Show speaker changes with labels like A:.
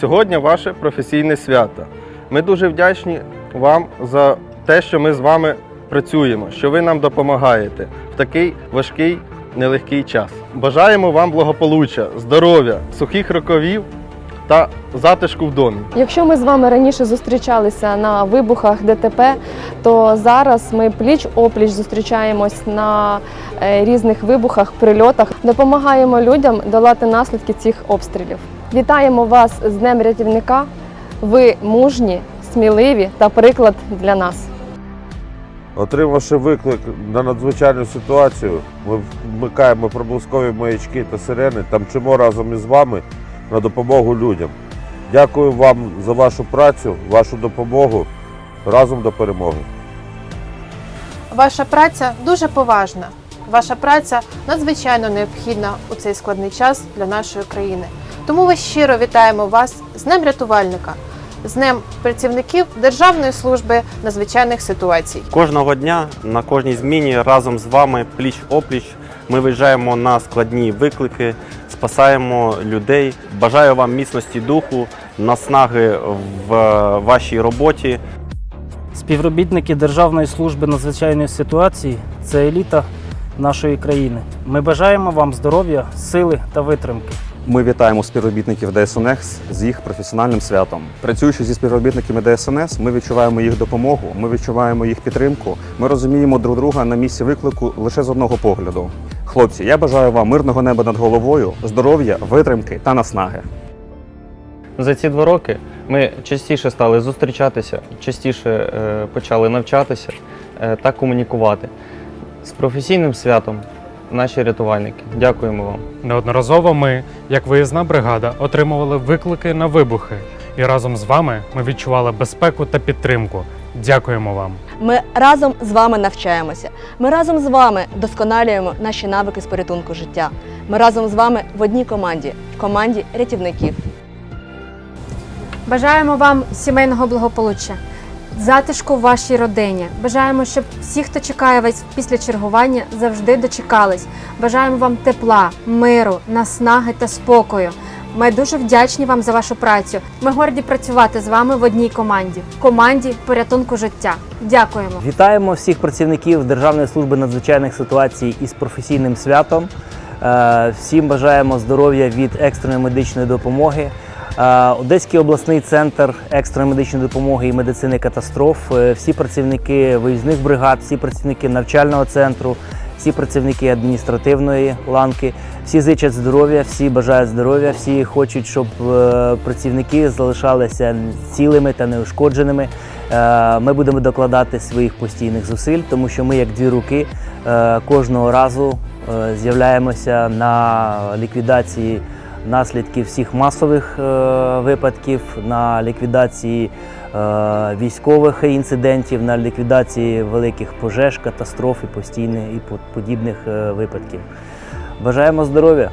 A: Сьогодні ваше професійне свято. Ми дуже вдячні вам за те, що ми з вами працюємо, що ви нам допомагаєте в такий важкий, нелегкий час. Бажаємо вам благополуччя, здоров'я, сухих рукавів та затишку в домі.
B: Якщо ми з вами раніше зустрічалися на вибухах ДТП, то зараз ми пліч опліч зустрічаємось на е, різних вибухах, прильотах, допомагаємо людям долати наслідки цих обстрілів. Вітаємо вас з Днем рятівника. Ви мужні, сміливі та приклад для нас.
C: Отримавши виклик на надзвичайну ситуацію, ми вмикаємо проблискові маячки та сирени та мчимо разом із вами на допомогу людям. Дякую вам за вашу працю, вашу допомогу. Разом до перемоги.
D: Ваша праця дуже поважна. Ваша праця надзвичайно необхідна у цей складний час для нашої країни. Тому ми щиро вітаємо вас з Днем рятувальника, з Днем працівників Державної служби надзвичайних ситуацій.
E: Кожного дня на кожній зміні разом з вами пліч опліч ми виїжджаємо на складні виклики, спасаємо людей. Бажаю вам міцності духу, наснаги в вашій роботі.
F: Співробітники Державної служби надзвичайної ситуації це еліта нашої країни. Ми бажаємо вам здоров'я, сили та витримки.
G: Ми вітаємо співробітників ДСНС з їх професіональним святом. Працюючи зі співробітниками ДСНС, ми відчуваємо їх допомогу, ми відчуваємо їх підтримку. Ми розуміємо друг друга на місці виклику лише з одного погляду. Хлопці, я бажаю вам мирного неба над головою, здоров'я, витримки та наснаги.
H: За ці два роки ми частіше стали зустрічатися, частіше е, почали навчатися е, та комунікувати. З професійним святом, наші рятувальники. Дякуємо вам.
I: Неодноразово ми, як виїзна бригада, отримували виклики на вибухи, і разом з вами ми відчували безпеку та підтримку. Дякуємо вам.
J: Ми разом з вами навчаємося. Ми разом з вами досконалюємо наші навики з порятунку життя. Ми разом з вами в одній команді, в команді рятівників.
K: Бажаємо вам сімейного благополуччя, затишку в вашій родині. Бажаємо, щоб всі, хто чекає вас після чергування, завжди дочекались. Бажаємо вам тепла, миру, наснаги та спокою. Ми дуже вдячні вам за вашу працю. Ми горді працювати з вами в одній команді команді порятунку життя. Дякуємо.
F: Вітаємо всіх працівників Державної служби надзвичайних ситуацій із професійним святом. Е, Всім бажаємо здоров'я від екстреної медичної допомоги. Одеський обласний центр екстреної медичної допомоги і медицини катастроф. е, Всі працівники виїзних бригад, всі працівники навчального центру, всі працівники адміністративної ланки, всі зичать здоров'я, всі бажають здоров'я, всі хочуть, щоб е, працівники залишалися цілими та неушкодженими. Е, Ми будемо докладати своїх постійних зусиль, тому що ми, як дві руки, кожного разу з'являємося на ліквідації наслідків всіх масових е, випадків, на ліквідації е, військових інцидентів, на ліквідації великих пожеж, катастроф і постійних і по- подібних е, випадків. Бажаємо здоров'я!